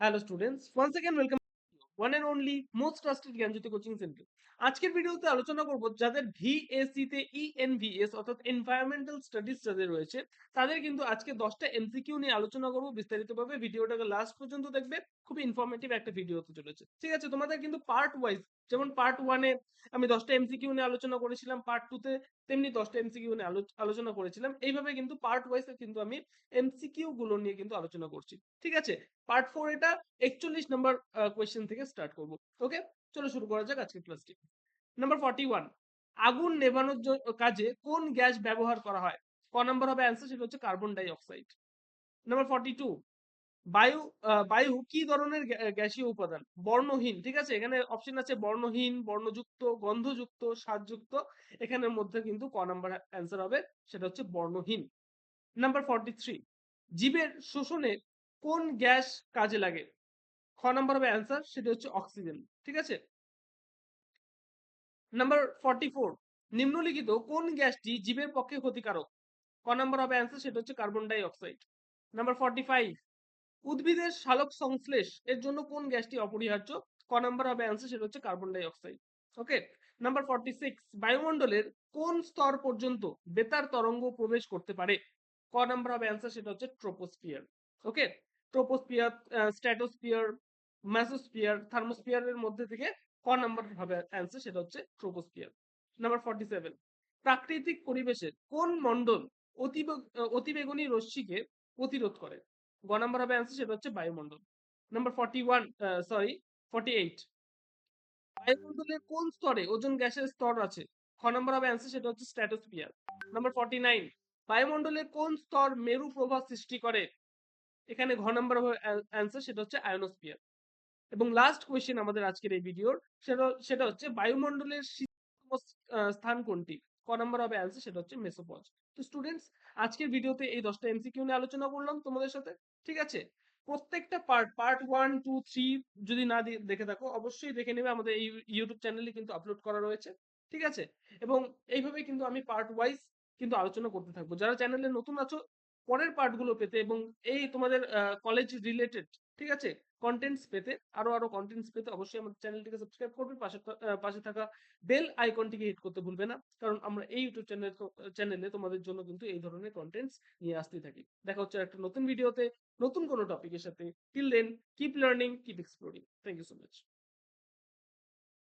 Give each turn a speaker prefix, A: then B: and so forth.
A: hello students once again welcome one and only most trusted Gyanjyoti coaching centre আজকের ভিডিওতে আলোচনা করব যাদের ভিএসসি তে ইএনভিএস অর্থাৎ এনভায়রনমেন্টাল স্টাডিজ যাদের রয়েছে তাদের কিন্তু আজকে দশটা এমসিকিউ নিয়ে আলোচনা করব বিস্তারিতভাবে ভিডিওটাকে লাস্ট পর্যন্ত দেখবে খুব ইনফরমেটিভ একটা ভিডিও হতে চলেছে ঠিক আছে তোমাদের কিন্তু পার্ট ওয়াইজ যেমন পার্ট ওয়ানে আমি দশটা এমসিকিউ নিয়ে আলোচনা করেছিলাম পার্ট টু তে তেমনি দশটা এমসিকিউ নিয়ে আলোচনা করেছিলাম। এইভাবে কিন্তু পার্ট ওয়াইজ কিন্তু আমি এমসিকিউ গুলো নিয়ে কিন্তু আলোচনা করছি। ঠিক আছে? পার্ট ফোর এটা একচল্লিশ নম্বর কোয়েশ্চেন থেকে স্টার্ট করব। ওকে চলো শুরু করা যাক আজকের ক্লাসটি নাম্বার ফর্টি ওয়ান আগুন নেভানোর কাজে কোন গ্যাস ব্যবহার করা হয়? ক নাম্বার হবে অ্যান্সার সেটা হচ্ছে carbon dioxide number forty two বায়ু বায়ু কি ধরনের গ্যা- গ্যাসীয় উপাদান? বর্ণহীন, ঠিক আছে? এখানে অপশন আছে বর্ণহীন, বর্ণযুক্ত, গন্ধযুক্ত, স্বাদযুক্ত। এখানের মধ্যে কিন্তু ক নাম্বার অ্যান্সার হবে, সেটা হচ্ছে বর্ণহীন। নাম্বার ফর্টি থ্রি জীবের শোষণে কোন গ্যাস কাজে লাগে? খ নাম্বার হবে অ্যান্সার সেটা হচ্ছে অক্সিজেন ঠিক আছে? নাম্বার ফর্টি ফোর নিম্নলিখিত কোন গ্যাসটি জীবের পক্ষে ক্ষতিকারক? ক নাম্বার হবে অ্যান্সার সেটা হচ্ছে carbon dioxide number forty five উদ্ভিদের সালোক সংশ্লেষ এর জন্য কোন গ্যাসটি অপরিহার্য? ক নাম্বার হবে অ্যান্সার সেটা হচ্ছে carbon dioxide okay number forty six বায়ুমণ্ডলের কোন স্তর পর্যন্ত বেতার তরঙ্গ প্রবেশ করতে পারে? ক নাম্বার হবে অ্যান্সার সেটা হচ্ছে troposphere okay troposphere stratosphere mesosphere থার্মোস্ফিয়ারের মধ্যে থেকে ক নাম্বার হবে অ্যান্সার সেটা হচ্ছে ট্রোপোস্ফিয়ার নাম্বার ফর্টি সেভেন প্রাকৃতিক পরিবেশের কোন মণ্ডল অতিবেগুনি রশ্মিকে প্রতিরোধ করে? গ নাম্বার হবে অ্যান্সার সেটা হচ্ছে বায়ুমণ্ডল? Number forty one sorry forty eight বায়ুমণ্ডলের কোন স্তরে ওজন গ্যাসের স্তর আছে? খ নাম্বার হবে অ্যান্সার সেটা হচ্ছে স্ট্র্যাটোস্ফিয়ার নাম্বার ফর্টি নাইন বায়ুমণ্ডলের কোন স্তর মেরু প্রভাব সৃষ্টি করে? এখানে ঘ নাম্বার হবে অ্যান্সার সেটা হচ্ছে আয়নোস্ফিয়ার এবং লাস্ট কোয়েশ্চেন আমাদের আজকের এই ভিডিওর সেটা সেটা হচ্ছে বায়ুমণ্ডলের স্থান কোনটি? ক নাম্বার হবে অ্যান্সার সেটা হচ্ছে মেসোপজ তো স্টুডেন্টস আজকের ভিডিওতে এই দশটা এমসিকিউ নিয়ে আলোচনা করলাম তোমাদের সাথে, ঠিক আছে? প্রত্যেকটা part part one two three যদি না দেখে থাকো, অবশ্যই দেখে নেবে, আমাদের এই ইউটিউব চ্যানেলে কিন্তু আপলোড করা রয়েছে, ঠিক আছে? এবং এইভাবে কিন্তু আমি পার্ট ওয়াইজ কিন্তু আলোচনা করতে থাকব। যারা চ্যানেলে নতুন আছো পরের পার্টগুলো পেতে এবং এই তোমাদের কলেজ রিলেটেড ঠিক আছে? কন্টেন্টস পেতে, আরও আরও কন্টেন্টস পেতে অবশ্যই আমাদের চ্যানেলটিকে সাবস্ক্রাইব করবে, পাশে পাশে থাকা বেল আইকনটিকে হিট করতে ভুলবে না। কারণ আমরা এই ইউটিউব চ্যানেল চ্যানেলে তোমাদের জন্য কিন্তু এই ধরনের কন্টেন্টস নিয়ে আসতে থাকি। দেখা হচ্ছে একটা নতুন ভিডিওতে নতুন কোনো টপিকের সাথে। Till then keep learning keep exploring thank you so much